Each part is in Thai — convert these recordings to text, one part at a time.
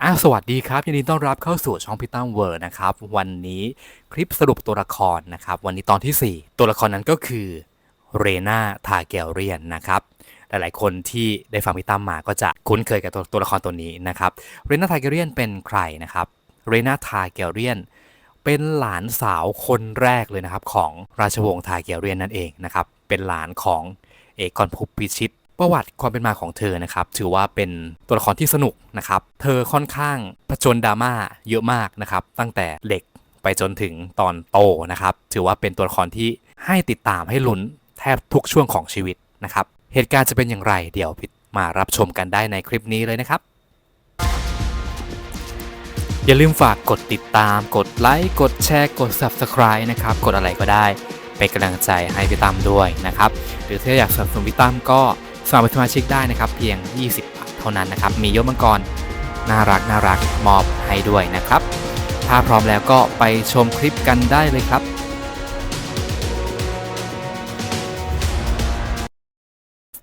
อะสวัสดีครับ ยินดีต้อนรับเข้าสู่ช่องพิตัมเวิร์นะครับ วันนี้คลิปสรุปตัวละครนะครับ วันนี้ตอนที่ 4 ตัวละครนั้นก็คือเรนาทาเกลเรียนนะครับ หลายๆ คนที่ได้ฟังพิตัมมาก็จะคุ้นเคยกับตัวตัวละครตัวนี้นะครับ เรนาทาเกลเรียนเป็นใครนะครับ เรนาทาเกลเรียนเป็นหลานสาวคนแรกเลยนะครับของราชวงศ์ทาเกลเรียนนั่นเองนะครับ เป็นหลานของเอกอนภูพิชิต ประวัติความเป็นมาของเธอนะครับ ถือว่าเป็นตัวละครที่สนุกนะครับ เธอค่อนข้างผจญดราม่าเยอะมากนะครับ ตั้งแต่เด็กไปจนถึงตอนโตนะครับ ถือว่าเป็นตัวละครที่ให้ติดตามให้ลุ้นแทบทุกช่วงของชีวิตนะครับ เหตุการณ์จะเป็นอย่างไรเดี๋ยวมารับชมกันได้ในคลิปนี้เลยนะครับ อย่าลืมฝากกดติดตาม กดไลค์ กดแชร์ กด Subscribe นะครับ กดอะไรก็ได้ เป็นกำลังใจให้พี่ตั้มด้วยนะครับ หรือถ้าอยากสนับสนุนพี่ตั้มก็ สมัครเป็นสมาชิกได้นะครับ เพียง 20 บาทเท่านั้นนะครับ มียศมังกรน่ารักน่ารักมอบให้ด้วยนะครับ ถ้าพร้อมแล้วก็ไปชมคลิปกันได้เลยครับ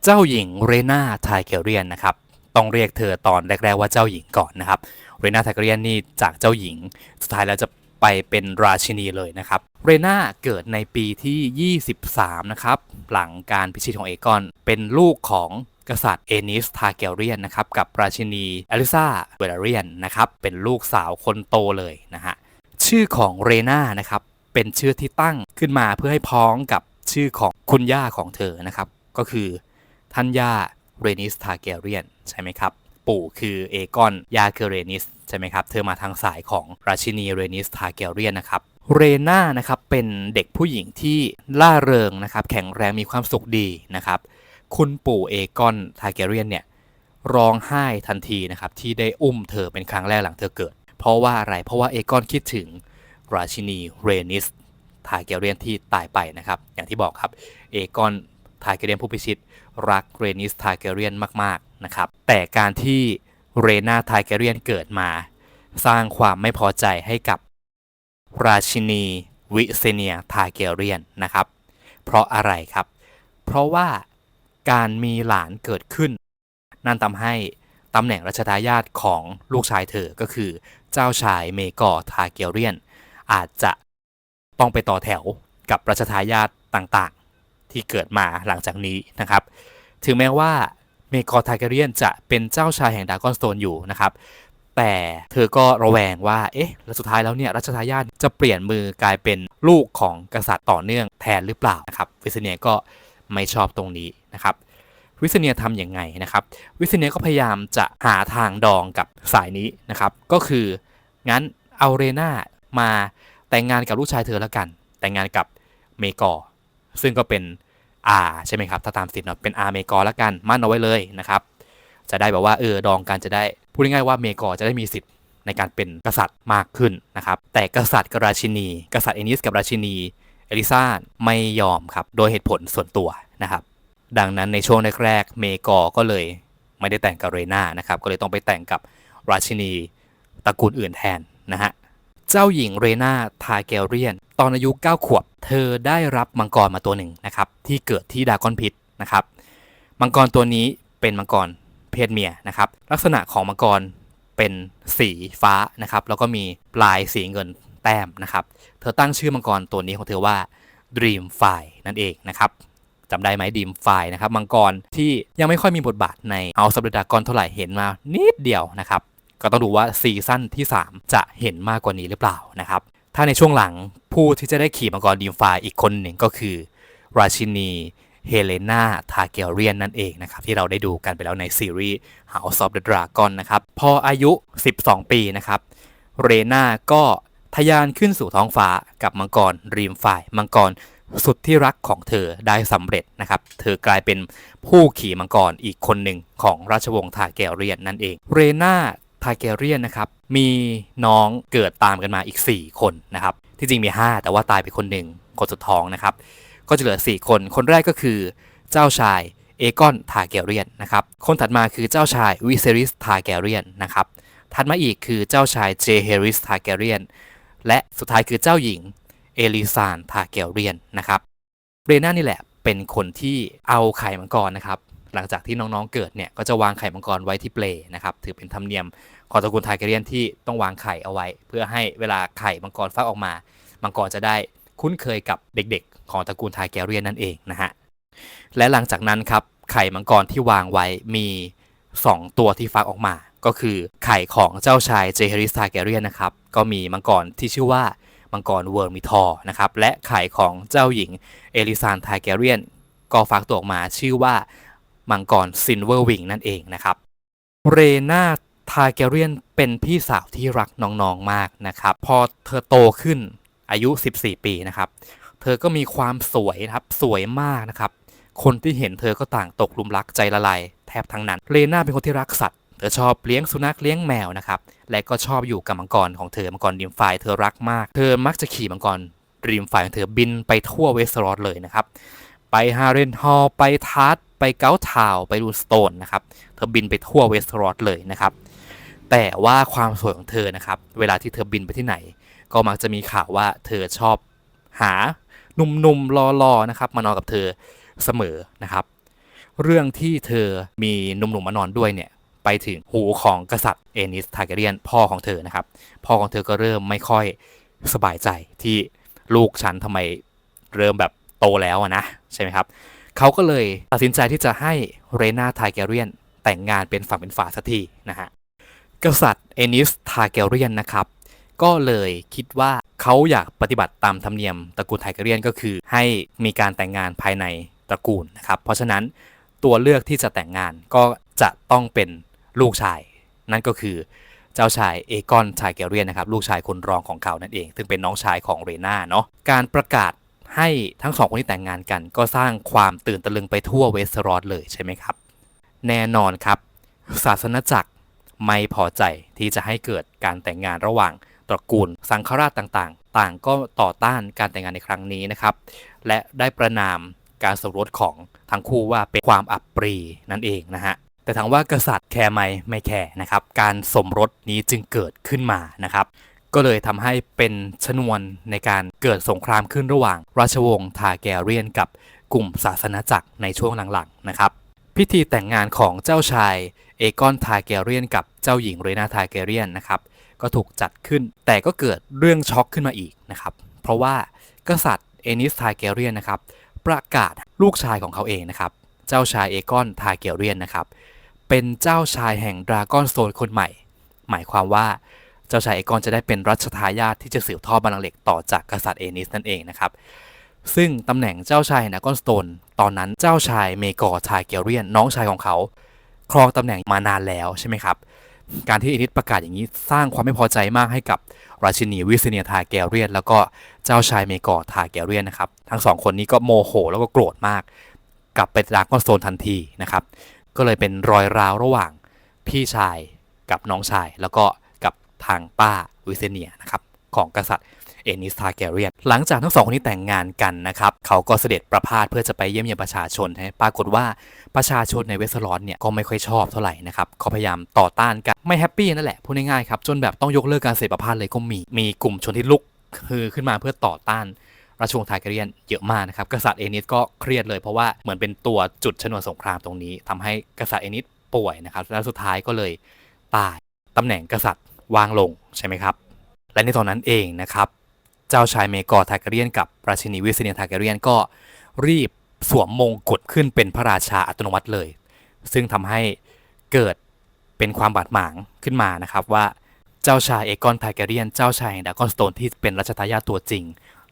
เจ้าหญิงเรนาไทเกเรียนนะครับ ต้องเรียกเธอตอนแรก ๆ ว่าเจ้าหญิงก่อนนะครับ เรนาไทเกเรียนนี่จากเจ้าหญิง สุดท้ายแล้วจะ ไปเป็นราชินีเลยนะครับเรนาเกิดในปีที่ 23 นะครับ หลังการพิชิตของเอกอน เป็นลูกของกษัตริย์เอนิสทาเกเรียนนะครับ กับราชินีอลิซาเวลเรียนนะครับ เป็นลูกสาวคนโตเลยนะฮะ ชื่อของเรนานะครับ เป็นชื่อที่ตั้งขึ้นมาเพื่อให้พ้องกับชื่อของคุณย่าของเธอนะครับ ก็คือท่านย่าเรนิสทาเกเรียนใช่ไหมครับ ปู่คือเอกอน ย่าคือเรนิส ใช่ไหมครับ เธอมาทางสายของราชินีเรนิสทาเกลเรียนนะครับเรนานะครับเป็นเด็กผู้หญิงที่ล่าเริงนะครับ แข็งแรงมีความสุขดีนะครับ คุณปู่เอกอนทาเกเรียนเนี่ยร้องไห้ทันทีนะครับที่ได้อุ้มเธอเป็นครั้งแรกหลังเธอเกิด เพราะว่าอะไรเพราะว่าเอกอนคิดถึงราชินีเรนิสทาเกเรียนที่ตายไปนะครับ อย่างที่บอกครับเอกอนทาเกเรียนผู้พิชิตรักเรนิสทาเกเรียนมากๆนะครับแต่การที่ เรนาไทเกเรียนเกิดมา สร้างความไม่พอใจให้กับราชินีวิเซเนียไทเกเรียนนะครับ เพราะอะไรครับ เพราะว่าการมีหลานเกิดขึ้น นั่นทำให้ตำแหน่งรัชทายาทของลูกชายเธอก็คือเจ้าชายเมกอทาเกเรียน อาจจะต้องไปต่อแถวกับรัชทายาทต่างๆ ที่เกิดมาหลังจากนี้นะครับ ถึงแม้ว่า เมกอร์ทาเกเรียนจะเป็นเจ้าชายแห่งดากอนสโตนอยู่นะครับ แต่เธอก็ระแวงว่า เอ๊ะ แล้วสุดท้ายแล้วเนี่ยรัชทายาทจะเปลี่ยนมือกลายเป็นลูกของกษัตริย์ต่อเนื่องแทนหรือเปล่านะครับ วิสเนียก็ไม่ชอบตรงนี้นะครับ วิสเนียทำอย่างไงนะครับ วิสเนียก็พยายามจะหาทางดองกับสายนี้นะครับ ก็คืองั้นเอาเรนามาแต่งงานกับลูกชายเธอแล้วกัน แต่งงานกับเมกอร์ซึ่งก็เป็น อาใช่ไหมครับ ถ้าตามสิทธิ์เนาะเป็นอาเมกอร์แล้วกัน มั่นเอาไว้เลยนะครับ จะได้แบบว่าเออดองกันจะได้ พูดง่ายๆว่าเมกอร์จะได้มีสิทธิ์ในการเป็นกษัตริย์มากขึ้นนะครับ แต่กษัตริย์กับราชินี กษัตริย์เอนิสกับราชินีเอลิซาไม่ยอมครับ โดยเหตุผลส่วนตัวนะครับ ดังนั้นในช่วงแรกๆเมกอร์ก็เลยไม่ได้แต่งกับเรนานะครับ ก็เลยต้องไปแต่งกับราชินีตระกูลอื่นแทนนะฮะ เจ้าหญิงเรนาทาเกลเรียน ตอนอายุ 9 ขวบ เธอได้รับมังกรมาตัวหนึ่งนะครับ ที่เกิดที่ดากอนพิษนะครับ มังกรตัวนี้เป็นมังกรเพศเมียนะครับ ลักษณะของมังกรเป็นสีฟ้านะครับ แล้วก็มีปลายสีเงินแต้มนะครับ เธอตั้งชื่อมังกรตัวนี้ของเธอว่า Dream f i นั่นเองนะครับจำได้ไหมดีมไฟนะครับมังกรที่ยังไม่ค่อยมีบทบาทในเอาสับดากรเท่าไหร่เห็นมานิดเดียวนะครับ ก็ต้องดูว่าซีซั่นที่ 3 จะเห็นมากกว่านี้หรือเปล่านะครับ ถ้าในช่วงหลังผู้ที่จะได้ขี่มังกรดีมไฟอีกคนหนึ่งก็คือ ราชินีเฮเลนาทาเกลเรียนนั่นเองนะครับ ที่เราได้ดูกันไปแล้วในซีรีส์ House of the Dragon นะครับ พออายุ 12 ปีนะครับ เรนาก็ทะยานขึ้นสู่ท้องฟ้ากับมังกรรีมไฟมังกรสุดที่รักของเธอได้สำเร็จนะครับ เธอกลายเป็นผู้ขี่มังกรอีกคนหนึ่งของราชวงศ์ทาเกลเรียนนั่นเอง เรนาทาเกลเรียนนะครับ มีน้องเกิดตามกันมาอีก 4 คนนะครับ ที่จริงมี 5 แต่ว่าตายไปคนหนึ่งคนสุดท้องนะครับ ก็จะเหลือ 4 คน คนแรกก็คือเจ้าชายเอกอนทาเกเรียนนะครับ คนถัดมาคือเจ้าชายวิเซริสทาเกเรียนนะครับ ถัดมาอีกคือเจ้าชายเจเฮริสทาเกเรียน และสุดท้ายคือเจ้าหญิงเอลิซานทาเกเรียนนะครับ เรน่านี่แหละเป็นคนที่เอาไข่มังกรนะครับ หลังจากที่น้องๆเกิดเนี่ยก็จะวางไข่มังกรไว้ที่เปลนะครับถือเป็นธรรมเนียมของตระกูลไทเกเรียนที่ต้องวางไข่เอาไว้ เพื่อให้เวลาไข่มังกรฟักออกมา มังกรจะได้คุ้นเคยกับเด็กๆ ของตระกูลไทเกเรียนนั่นเองนะฮะและหลังจากนั้นครับไข่มังกรที่วางไว้มี 2 ตัวที่ฟักออกมา ก็คือไข่ของเจ้าชายเจเฮริสทาเกเรียนนะครับก็มีมังกรที่ชื่อว่ามังกรเวิร์มิทอร์นะครับและไข่ของเจ้าหญิงเอลิซานทเกเรียนก็ฟักตัวออกมาชื่อว่า มังกรซินเวอร์วิงนั่นเองนะครับเรนาทาเกเรียนเป็นพี่สาวที่รักน้องๆมากนะครับ พอเธอโตขึ้นอายุ 14 ปีนะครับ เธอก็มีความสวยนะครับสวยมากนะครับ คนที่เห็นเธอก็ต่างตกหลุมรักใจละลายแทบทั้งนั้นเรนาเป็นคนที่รักสัตว์เธอชอบเลี้ยงสุนัขเลี้ยงแมวนะครับ และก็ชอบอยู่กับมังกรของเธอมังกรริมไฟเธอรักมาก เธอมักจะขี่มังกรริมไฟของเธอบินไปทั่วเวสต์รอดเลยนะครับ ไปฮาเรนฮอลไปทาร์ต ไปเกาทาวไปรูสโตนนะครับ เธอบินไปทั่วเวสต์รอดเลยนะครับ แต่ว่าความสวยของเธอนะครับ เวลาที่เธอบินไปที่ไหน ก็มักจะมีข่าวว่าเธอชอบหาหนุ่มๆรอๆนะครับมานอนกับเธอเสมอนะครับ เรื่องที่เธอมีหนุ่มๆมานอนด้วยเนี่ยไปถึงหูของกษัตริย์เอนิสทาเกเรียนพ่อของเธอนะครับ พ่อของเธอก็เริ่มไม่ค่อยสบายใจที่ลูกฉันทำไมเริ่มแบบโตแล้วนะใช่ไหมครับ เขาก็เลยตัดสินใจที่จะให้เรนาทาเกเรียนแต่งงานเป็นฝั่งเป็นฝาสักทีนะฮะกษัตริย์เอนิสทาเกเรียนนะครับ ก็เลยคิดว่าเขาอยากปฏิบัติตามธรรมเนียมตระกูลไทเกเรียนก็คือ ให้มีการแต่งงานภายในตระกูลนะครับ เพราะฉะนั้นตัวเลือกที่จะแต่งงานก็จะต้องเป็นลูกชาย นั่นก็คือเจ้าชายเอกอนไทเกเรียนนะครับ ลูกชายคนรองของเขานั่นเอง ซึ่งเป็นน้องชายของเรนาเนาะการประกาศ ให้ทั้งสองคนที่แต่งงานกัน ก็สร้างความตื่นตะลึงไปทั่วเวสต์รอดเลยใช่ไหมครับ แน่นอนครับ ศาสนจักรไม่พอใจที่จะให้เกิดการแต่งงานระหว่างตระกูลสังฆราชต่างๆ ต่างก็ต่อต้านการแต่งงานในครั้งนี้นะครับ และได้ประนามการสมรสของทั้งคู่ว่าเป็นความอับปรีนั่นเองนะฮะแต่ถามว่ากษัตริย์แคร์ไหมไม่แคร์นะครับ การสมรสนี้จึงเกิดขึ้นมานะครับ ก็เลยทำให้เป็นชนวนในการเกิดสงครามขึ้นระหว่าง ราชวงศ์ทาแกเรียนกับกลุ่มศาสนาจักรในช่วงหลังๆนะครับ พิธีแต่งงานของเจ้าชายเอกอนทาเกเรียนกับเจ้าหญิงเรนาทาเกเรียนนะครับก็ถูกจัดขึ้น แต่ก็เกิดเรื่องช็อกขึ้นมาอีกนะครับ เพราะว่ากษัตริย์เอนิสทาเกเรียนนะครับประกาศลูกชายของเขาเองนะครับ เจ้าชายเอกอนทาเกเรียนนะครับ เป็นเจ้าชายแห่งดราก้อนโซนคนใหม่ หมายความว่า เจ้าชายเอกอนจะได้เป็นรัชทายาทที่จะสืบทอดบัลลังก์เหล็กต่อจากกษัตริย์เอนิสนั่นเองนะครับซึ่งตำแหน่งเจ้าชายดราก้อนสโตนตอนนั้นเจ้าชายเมกอร์ทาเกเรียนน้องชายของเขา ครองตำแหน่งมานานแล้วใช่ไหมครับ การที่เอนิสประกาศอย่างนี้สร้างความไม่พอใจมากให้กับราชินีวิสเนียทาแกเรียน แล้วก็เจ้าชายเมกอร์ทาแกเรียนนะครับทั้งสองคนนี้ก็โมโหแล้วก็โกรธมาก กลับไปดาก้อนสโซนทันทีนะครับก็เลยเป็นรอยร้าวระหว่างพี่ชายกับน้องชายแล้วก็ ทางป้าวิสเนียนะครับของกษัตริย์เอนิสทาแกเรียน หลังจากทั้งสองคนนี้แต่งงานกันนะครับ เขาก็เสด็จประพาสเพื่อจะไปเยี่ยมเยียนประชาชนให้ปรากฏว่าประชาชนในเวสต์ลอนเนี่ย ก็ไม่ค่อยชอบเท่าไหร่นะครับ เขาพยายามต่อต้านกัน ไม่แฮปปี้นั่นแหละ พูดง่ายๆครับ จนแบบต้องยกเลิกการเสด็จประพาสเลยก็มี มีกลุ่มชนที่ลุกคือขึ้นมาเพื่อต่อต้านราชวงศ์ทาเกเรียนเยอะมากนะครับ กษัตริย์เอนิสก็เครียดเลยเพราะว่าเหมือนเป็นตัวจุดชนวนสงครามตรงนี้ทำให้กษัตริย์เอนิสป่วยนะครับ แล้วสุดท้ายก็เลยตายตำแหน่งกษัตริย์ วางลงใช่ไหมครับ และในตอนนั้นเองนะครับ เจ้าชายเมกอร์ทาเกเรียนกับราชินีวิสเนียทาเกเรียนก็รีบสวมมงกุฎขึ้นเป็นพระราชาอัตโนมัติเลย ซึ่งทำให้เกิดเป็นความบาดหมางขึ้นมานะครับว่าเจ้าชายเอกอนทาเกเรียน เจ้าชายดากอนสโตนที่เป็นรัชทายาทตัวจริง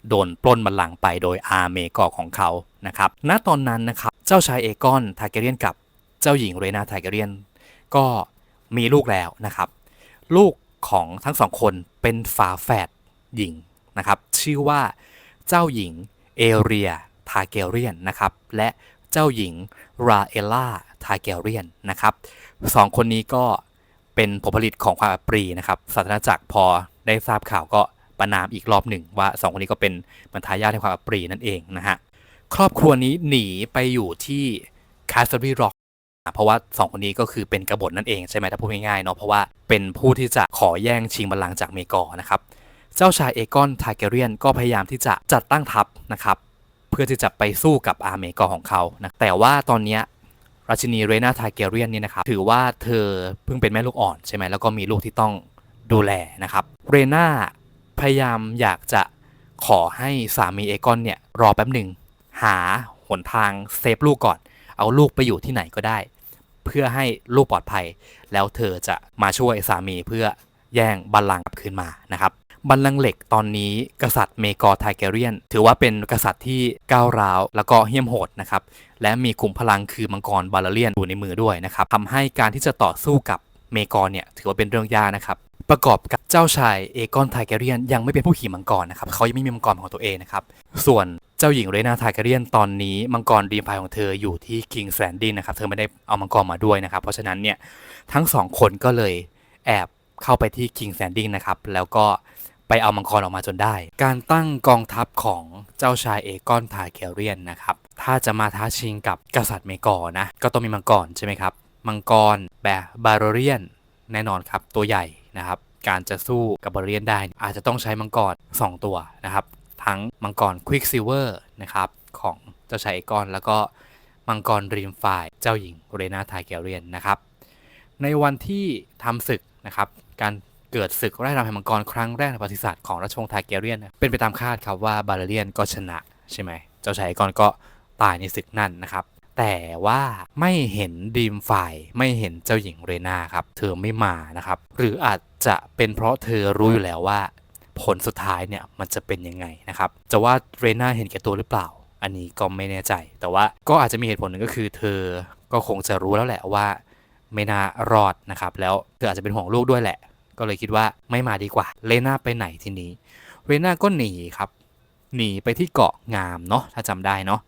โดนปล้นบัลลังก์ไปโดยอาเมกอร์ของเขานะครับ ณ ตอนนั้นนะครับ เจ้าชายเอกอนทาเกเรียนกับเจ้าหญิงเรนาทาเกเรียน ก็มีลูกแล้วนะครับ ลูก ของทั้งสองคนเป็นฝาแฝดหญิงนะครับ ชื่อว่าเจ้าหญิงเอเรียทาเกเรียนนะครับ และเจ้าหญิงราเอล่าทาเกเรียนนะครับสองคนนี้ก็เป็นผลผลิตของความอับปรีนะครับศาสนาจักรพอได้ทราบข่าวก็ประนามอีกรอบหนึ่งว่าสองคนนี้ก็เป็นบรรทายาทแห่งความอับปรีนั่นเองนะฮะครอบครัวนี้หนีไปอยู่ที่คาสเซอรี่ร็อก เพราะว่าสองคนนี้ก็คือเป็นกบฏนั่นเองใช่ไหมถ้าพูดง่ายๆเนาะเพราะว่าเป็นผู้ที่จะขอแย่งชิงบัลลังก์จากเมกอร์นะครับเจ้าชายเอกอนทาเกเรียนก็พยายามที่จะจัดตั้งทัพนะครับเพื่อที่จะไปสู้กับอาเมกอร์ของเขานะแต่ว่าตอนนี้ราชินีเรนาทาเกเรียนนี่นะครับถือว่าเธอเพิ่งเป็นแม่ลูกอ่อนใช่ไหมแล้วก็มีลูกที่ต้องดูแลนะครับเรนาพยายามอยากจะขอให้สามีเอกอนเนี่ยรอแป๊บหนึ่งหาหนทางเซฟลูกก่อน เอาลูกไปอยู่ที่ไหนก็ได้ เพื่อให้ลูกปลอดภัย แล้วเธอจะมาช่วยสามีเพื่อแย่งบัลลังก์กลับคืนมานะครับบัลลังก์เหล็กตอนนี้กษัตริย์เมกอร์ไทเกเรียน ถือว่าเป็นกษัตริย์ที่ก้าวร้าว แล้วก็เหี้ยมโหดนะครับและมีขุมพลังคือมังกรบาลเลียนอยู่ในมือด้วยนะครับทำให้การที่จะต่อสู้กับเมกอร์เนี่ยถือว่าเป็นเรื่องยากนะครับประกอบกับเจ้าชายเอกอนไทเกเรียนยังไม่เป็นผู้ขี่มังกรนะครับเขายังไม่มีมังกรของตัวเองนะครับส่วน เจ้าหญิงเรนาทเกเรียนตอนนี้มังกรดีมพายของเธออยู่ที่คิงแ a นดินนะครับ เธอไม่ได้เอามังกรมาด้วยนะครับ เพราะฉะนั้นเนี่ยทั้งสองคนก็เลยแอบเข้าไปที่คิงแ a นดินนะครับ แล้วก็ไปเอามังกรออกมาจนได้ การตั้งกองทัพของเจ้าชายเอกอนไทเกเรียนนะครับ ถ้าจะมาท้าชิงกับกษัตริย์เมกอร์นะ ก็ต้องมีมังกรใช่ไหมครับ มังกรแบบบาโรเรียนแน่นอนครับ ตัวใหญ่นะครับ การจะสู้กับบาโรเรียนได้ อาจจะต้องใช้มังกร2ตัวนะครับ ทั้งมังกรควิกซิเวอร์นะครับของเจ้าชายเอกอน แล้วก็มังกรริมฝ่ายเจ้าหญิงเรนาไทเกเรียนนะครับ ในวันที่ทำศึกนะครับการเกิดศึกไร่รำแห่งมังกรครั้งแรกในประวัติศาสตร์ของราชวงศ์ไทเกเรียน เป็นไปตามคาดครับว่าบาโรเรียนก็ชนะใช่ไหมเจ้าชายเอกอนก็ตายในศึกนั่นนะครับแต่ว่าไม่เห็นดีมฝ่ายไม่เห็นเจ้าหญิงเรนาครับ เธอไม่มานะครับ หรืออาจจะเป็นเพราะเธอรู้อยู่แล้วว่า ผลสุดท้ายเนี่ยมันจะเป็นยังไงนะครับ จะว่าเรน่าเห็นแก่ตัวหรือเปล่า อันนี้ก็ไม่แน่ใจ แต่ว่าก็อาจจะมีเหตุผลหนึ่งก็คือ เธอก็คงจะรู้แล้วแหละว่าไม่น่ารอดนะครับ แล้วเธออาจจะเป็นห่วงลูกด้วยแหละ ก็เลยคิดว่าไม่มาดีกว่า เรน่าไปไหนทีนี้ เรน่าก็หนีครับ หนีไปที่เกาะงามเนาะ ถ้าจำได้เนาะ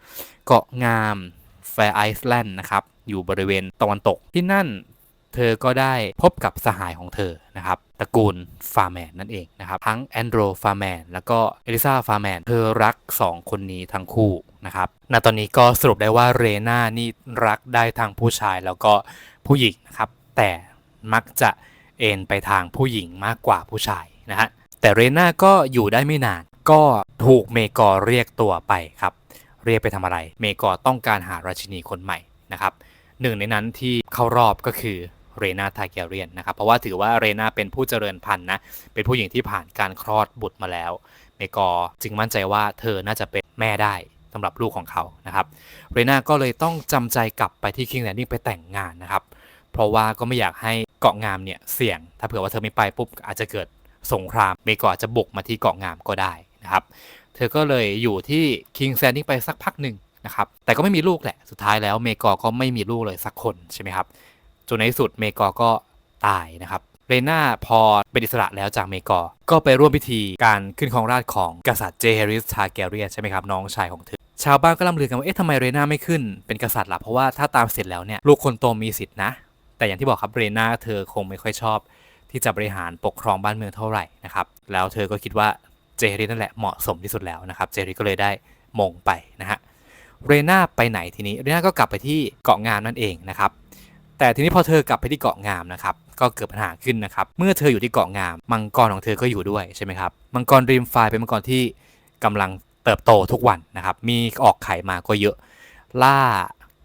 เกาะงามแฟร์ไอซ์แลนด์นะครับ อยู่บริเวณตะวันตก ที่นั่น เธอก็ได้พบกับสหายของเธอนะครับตระกูลฟาร์แมนนั่นเองนะครับทั้งแอนโดรฟาร์แมนแล้วก็เอลิซาฟาร์แมนเธอรัก 2 คนนี้ทั้งคู่นะครับณตอนนี้ก็สรุปได้ว่าเรนานี่รักได้ทางผู้ชายแล้วก็ผู้หญิงนะครับแต่มักจะเอ็นไปทางผู้หญิงมากกว่าผู้ชายนะฮะแต่เรนาก็อยู่ได้ไม่นาน ก็ถูกเมกอร์เรียกตัวไปครับ เรียกไปทำอะไร เมกอร์ต้องการหาราชินีคนใหม่นะครับหนึ่งในนั้นที่เข้ารอบก็คือ เรนาทาเกเรียนนะครับ เพราะว่าถือว่าเรนาเป็นผู้เจริญพันธุ์นะ เป็นผู้หญิงที่ผ่านการคลอดบุตรมาแล้ว เมกอร์จึงมั่นใจว่าเธอน่าจะเป็นแม่ได้สำหรับลูกของเขานะครับ เรนาก็เลยต้องจำใจกลับไปที่คิงแลนดิ้งไปแต่งงานนะครับ เพราะว่าก็ไม่อยากให้เกาะงามเนี่ยเสี่ยง ถ้าเผื่อว่าเธอไม่ไปปุ๊บอาจจะเกิดสงคราม เมกอร์อาจจะบุกมาที่เกาะงามก็ได้นะครับ เธอก็เลยอยู่ที่คิงแ a นดิ้งไปสักพักหนึ่งนะครับ แต่ก็ไม่มีลูกแหละ สุดท้ายแล้วเมกอร์ก็ไม่มีลูกเลยสักคนใช่ไหมครับ จนในที่สุดเมกอร์ก็ตายนะครับเรนาพอเป็นอิสระแล้วจากเมกอร์ก็ไปร่วมพิธีการขึ้นครองราชของกษัตริย์เจเฮริสทาแกเรียนใช่ไหมครับน้องชายของเธอ ชาวบ้านก็ล่ำลือกันว่าเอ๊ะทำไมเรนาไม่ขึ้นเป็นกษัตริย์ล่ะเพราะว่าถ้าตามเสร็จแล้วเนี่ยลูกคนโตมีสิทธินะ แต่อย่างที่บอกครับเรนาเธอคงไม่ค่อยชอบ ที่จะบริหารปกครองบ้านเมืองเท่าไหร่นะครับแล้วเธอก็คิดว่าเจเฮริสนั่นแหละเหมาะสมที่สุดแล้วนะครับเจเฮริสก็เลยได้มงไปนะฮะเรนาไปไหนทีนี้เรนาก็กลับไปที่เกาะงามนั่นเองนะครับ แต่ทีนี้พอเธอกลับไปที่เกาะงามนะครับก็เกิดปัญหาขึ้นนะครับเมื่อเธออยู่ที่เกาะงาม มังกรของเธอก็อยู่ด้วยใช่ไหมครับมังกรริมไฟเป็นมังกรที่กำลังเติบโตทุกวันนะครับมีออกไข่มาก็เยอะ ล่า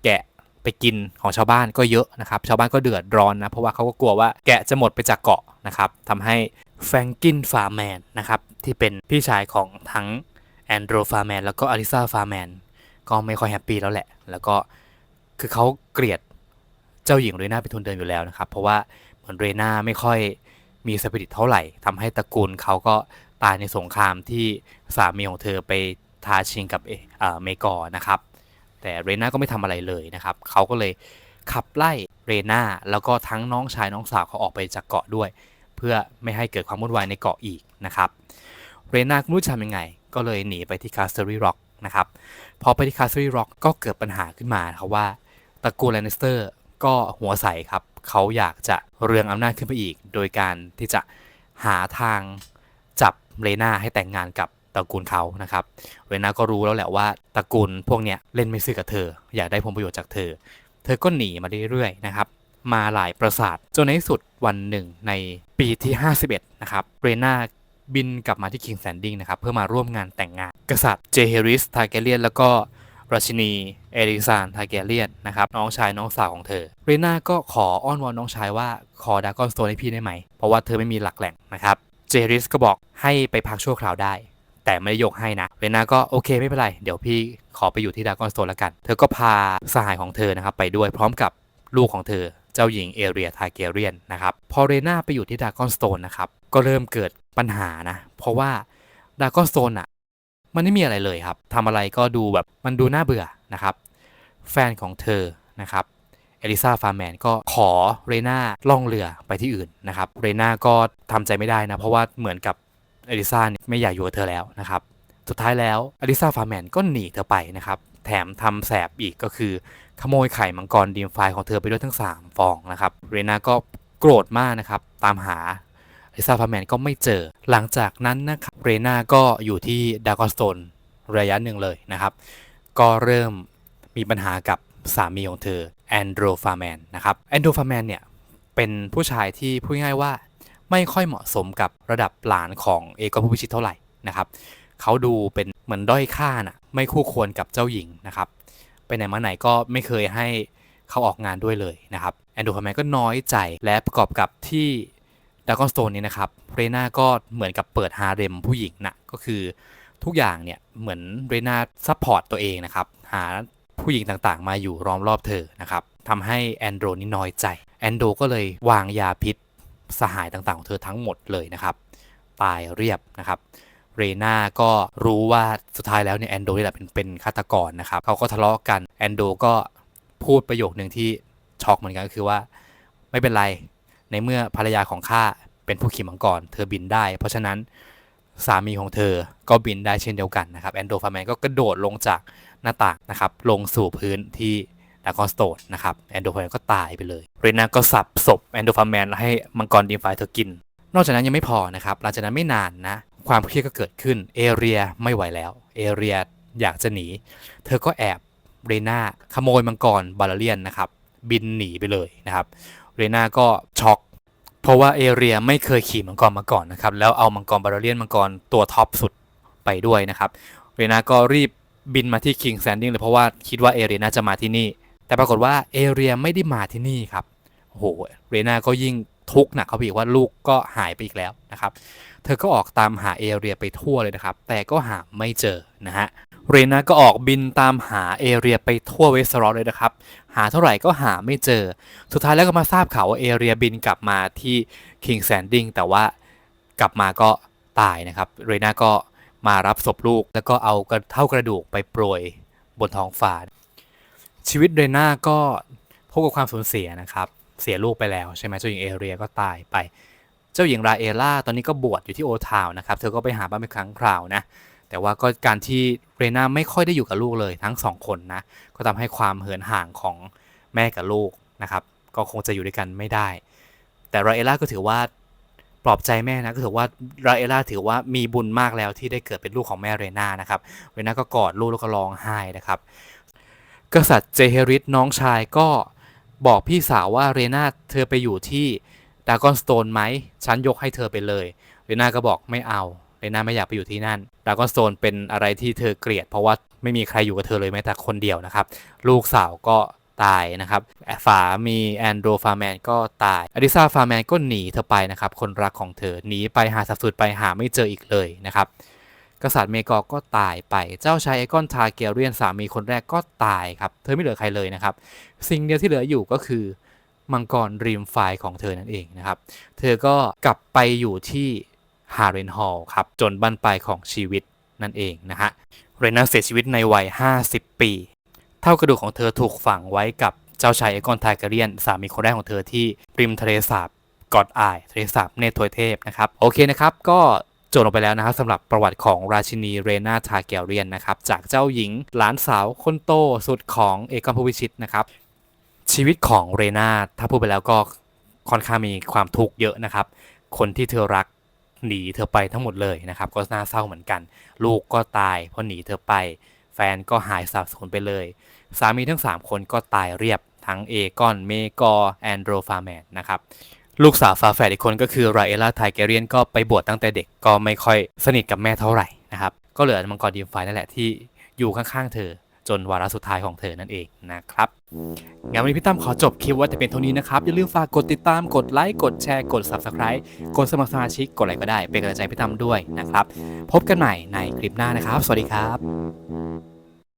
แกะไปกินของชาวบ้านก็เยอะนะครับชาวบ้านก็เดือดร้อนนะเพราะว่าเขาก็กลัวว่าแกะจะหมดไปจากเกาะนะครับทำให้แฟรงกินฟาร์แมนนะครับที่เป็นพี่ชายของทั้งแอนโดรฟาร์แมนแล้วก็อลิซาฟาร์แมนก็ไม่ค่อยแฮปปี้แล้วแหละ แล้วก็คือเขาเกลียด เจ้าหญิงเรนาเป็นทุนเดิมอยู่แล้วนะครับ เพราะว่าเหมือนเรนาไม่ค่อยมีสปิริตเท่าไหร่ทำให้ตระกูลเขาก็ตายในสงครามที่สามีของเธอไปท้าชิงกับเอเมกอร์นะครับ แต่เรนาก็ไม่ทำอะไรเลยนะครับ เขาก็เลยขับไล่เรนาแล้วก็ทั้งน้องชายน้องสาวเขาออกไปจากเกาะด้วย เพื่อไม่ให้เกิดความวุ่นวายในเกาะอีกนะครับ เรนาก็ไม่รู้จะทำยังไง ก็เลยหนีไปที่คาสเตอรี่ร็อกนะครับ พอไปที่คาสเตอรี่ร็อกก็เกิดปัญหาขึ้นมาครับว่าตระกูลแลนนิสเตอร์ ก็หัวใสครับ เขาอยากจะเรืองอำนาจขึ้นไปอีก โดยการที่จะหาทางจับเรนาให้แต่งงานกับตระกูลเขานะครับเรนาก็รู้แล้วแหละว่าตระกูลพวกเนี้ยเล่นไม่ซื่อกับเธอ อยากได้ผลประโยชน์จากเธอ เธอก็หนีมาเรื่อยๆนะครับ มาหลายปราสาทจนในที่สุดวันหนึ่งในปีที่ 51 นะครับเรนาบินกลับมาที่คิงแ a นดิงนะครับ เพื่อมาร่วมงานแต่งงาน กษัตริย์เจเฮริสทาเกเลียนแล้วก็ ราชินีเอลิซานทาเกเลียนนะครับน้องชายน้องสาวของเธอเรน่าก็ขออ้อนวอนน้องชายว่าขอดากอนสโตนให้พี่ได้ไหม เพราะว่าเธอไม่มีหลักแหล่งนะครับเจริสก็บอกให้ไปพักชั่วคราวได้ แต่ไม่ได้ยกให้นะเรน่าก็โอเคไม่เป็นไร เดี๋ยวพี่ขอไปอยู่ที่ดากอนสโตนแล้วกัน เธอก็พาสหายของเธอนะครับไปด้วยพร้อมกับลูกของเธอเจ้าหญิงเอเรียทาเกเรียนนะครับพอเรน่าไปอยู่ที่ดากอนสโตนนะครับก็เริ่มเกิดปัญหานะเพราะว่าดากอนสโตนอะ มันไม่มีอะไรเลยครับทำอะไรก็ดูแบบมันดูน่าเบื่อนะครับ แฟนของเธอนะครับเอลิซาฟาร์แมนก็ขอเรนาล่องเรือไปที่อื่นนะครับเรนาก็ทำใจไม่ได้นะ เพราะว่าเหมือนกับเอลิซาไม่อยากอยู่กับเธอแล้วนะครับ สุดท้ายแล้วเอลิซาฟาร์แมนก็หนีเธอไปนะครับ แถมทำแสบอีกก็คือ ขโมยไข่มังกรดีมไฟของเธอไปด้วยทั้ง 3 ฟองนะครับเรนาก็โกรธมากนะครับ ตามหา ลิซาฟาร์แมนก็ไม่เจอ หลังจากนั้นนะครับเรนาก็อยู่ที่ดากอสโตนระยะหนึ่งเลยนะครับ ก็เริ่มมีปัญหากับสามีของเธอแอนโดรฟาร์แมนนะครับแอนโดรฟาร์แมนเนี่ยเป็นผู้ชายที่พูดง่ายว่าไม่ค่อยเหมาะสมกับระดับหลานของเอกอผู้พิชิตเท่าไหร่นะครับเขาดูเป็นเหมือนด้อยค่าน่ะไม่คู่ควรกับเจ้าหญิงนะครับไปไหนมาไหนก็ไม่เคยให้เขาออกงานด้วยเลยนะครับแอนโดรฟาร์แมนก็น้อยใจและประกอบกับที่ ดากอนสโตนนี้นะครับเรนาก็เหมือนกับเปิดฮาเร็มผู้หญิงนะก็คือทุกอย่างเนี่ยเหมือนเรนาซัพพอร์ตตัวเองนะครับหาผู้หญิงต่างๆ มาอยู่ล้อมรอบเธอนะครับทำให้แอนโดรนี่น้อยใจแอนโดก็เลยวางยาพิษสหายต่างๆของเธอทั้งหมดเลยนะครับตายเรียบนะครับเรนาก็รู้ว่าสุดท้ายแล้วเนี่ยแอนโดนี่แหละเป็นเป็นฆาตกรนะครับเขาก็ทะเลาะกันแอนโดก็พูดประโยคหนึ่งที่ช็อกเหมือนกันก็คือว่า ไม่เป็นไร ในเมื่อภรรยาของข้าเป็นผู้ขี่มังกร เธอบินได้ เพราะฉะนั้นสามีของเธอก็บินได้เช่นเดียวกันนะครับแอนโดฟาร์แมนก็กระโดดลงจากหน้าต่างนะครับลงสู่พื้นที่ดากอนสโตนนะครับแอนโดฟาร์แมนก็ตายไปเลยเรนาก็สับศพแอนโดฟาร์แมนแล้วให้มังกรดีมไฟเธอกิน นอกจากนั้นยังไม่พอนะครับหลังจากนั้นไม่นานนะความเครียดก็เกิดขึ้นเอเรียไม่ไหวแล้วเอเรียอยากจะหนี เธอก็แอบเรนาขโมยมังกรบาลาเลียนนะครับบินหนีไปเลยนะครับ เรนาก็ช็อกเพราะว่าเอเรียไม่เคยขี่มังกรมาก่อนนะครับ แล้วเอามังกรบาราเลียนมังกรตัวท็อปสุดไปด้วยนะครับ เรนาก็รีบบินมาที่ King Standing เลยเพราะว่าคิดว่าเอเรียน่าจะมาที่นี่ แต่ปรากฏว่าเอเรียไม่ได้มาที่นี่ครับโอ้โหเรนาก็ยิ่งทุกข์หนักเขาอีกว่าลูกก็หายไปอีกแล้วนะครับ เธอก็ออกตามหาเอเรียไปทั่วเลยนะครับ แต่ก็หาไม่เจอนะฮะ เรนาก็ออกบินตามหาเอเรียไปทั่วเวสต์รอสเลยนะครับ หาเท่าไหร่ก็หาไม่เจอ สุดท้ายแล้วก็มาทราบข่าวว่าเอเรียบินกลับมาที่ King Standing แต่ว่ากลับมาก็ตายนะครับ เรนาก็มารับศพลูก แล้วก็เอากระเท่ากระดูกไปโปรยบนท้องฟ้า ชีวิตเรนาก็พบกับความสูญเสียนะครับ เสียลูกไปแล้วใช่ไหมเจ้าหญิงเอเรียก็ตายไป เจ้าหญิงราเอล่าตอนนี้ก็บวชอยู่ที่โอทาวน์นะครับ เธอก็ไปหาบ้านเป็นครั้งคราวนะ แต่ว่าก็การที่เรนาไม่ค่อยได้อยู่กับลูกเลยทั้งสองคนนะ ก็ทำให้ความเหินห่างของแม่กับลูกนะครับ ก็คงจะอยู่ด้วยกันไม่ได้ แต่ราเอล่าก็ถือว่าปลอบใจแม่นะก็ถือว่าราเอล่าถือว่ามีบุญมากแล้วที่ได้เกิดเป็นลูกของแม่เรนานะครับ เรนาก็กอดลูกแล้วก็ร้องไห้นะครับ กษัตริย์เจเฮริสน้องชายก็บอกพี่สาวว่าเรนาเธอไปอยู่ที่ดากอนสโตนไหมฉันยกให้เธอไปเลย เรนาก็บอกไม่เอา เรนาไม่อยากไปอยู่ที่นั่นดากอนโตนเป็นอะไรที่เธอเกลียด เพราะว่าไม่มีใครอยู่กับเธอเลยแม้แต่คนเดียวนะครับ ลูกสาวก็ตายนะครับฝามีแอนโดรฟาร์แมนก็ตายอดิซาฟาร์แมนก็หนีเธอไปนะครับ คนรักของเธอหนีไปหาสับสุดไปหาไม่เจออีกเลยนะครับกษัตริย์เมกอก็ตายไป เจ้าชายเอคอนทาเกเรียนสามีคนแรกก็ตายครับ เธอไม่เหลือใครเลยนะครับ สิ่งเดียวที่เหลืออยู่ก็คือมังกรริมไฟของเธอนั่นเองนะครับ เธอก็กลับไปอยู่ที่ ฮาร์เรนฮอลล์ครับ จนบั้นปลายของชีวิตนั่นเองนะฮะเรนาเสียชีวิตในวัย 50 ปี เท่ากระดูกของเธอถูกฝังไว้กับเจ้าชายเอคอนทาเกเรียน สามีคนแรกของเธอที่ริมทะเลสาบกอดอายทะเลสาบเนโธรเทพนะครับ โอเคนะครับ ก็จบลงไปแล้วนะครับสำหรับประวัติของราชินีเรนาทาเกเรียนนะครับ จากเจ้าหญิงหลานสาวคนโตสุดของเอกอนผู้วิชิตนะครับชีวิตของเรนาถ้าพูดไปแล้วก็ค่อนข้างมีความทุกข์เยอะนะครับ คนที่เธอรัก หนีเธอไปทั้งหมดเลยนะครับ ก็น่าเศร้าเหมือนกัน ลูกก็ตายเพราะหนีเธอไป แฟนก็หายสาบสูญไปเลย สามีทั้ง 3 คนก็ตายเรียบทั้งเอกอนเมกอแอนโดรฟาแมนนะครับลูกสาวฝาแฝดอีกคนก็คือไรเอล่าไทเกเรียนก็ไปบวชตั้งแต่เด็กก็ไม่ค่อยสนิทกับแม่เท่าไหร่นะครับ ก็เหลือมังกรดีมไฟนั่นแหละที่อยู่ข้างๆเธอ จนวาระสุดท้ายของเธอนั่นเองนะครับงั้นวันนี้พี่ตั้มขอจบคลิปว่าจะเป็นเท่านี้นะครับ อย่าลืมฝากกดติดตามกดไลค์กดแชร์กด Subscribe กดสมัครสมาชิกกดอะไรก็ได้ เป็นกำลังใจพี่ตั้มด้วยนะครับ พบกันใหม่ในคลิปหน้านะครับ สวัสดีครับ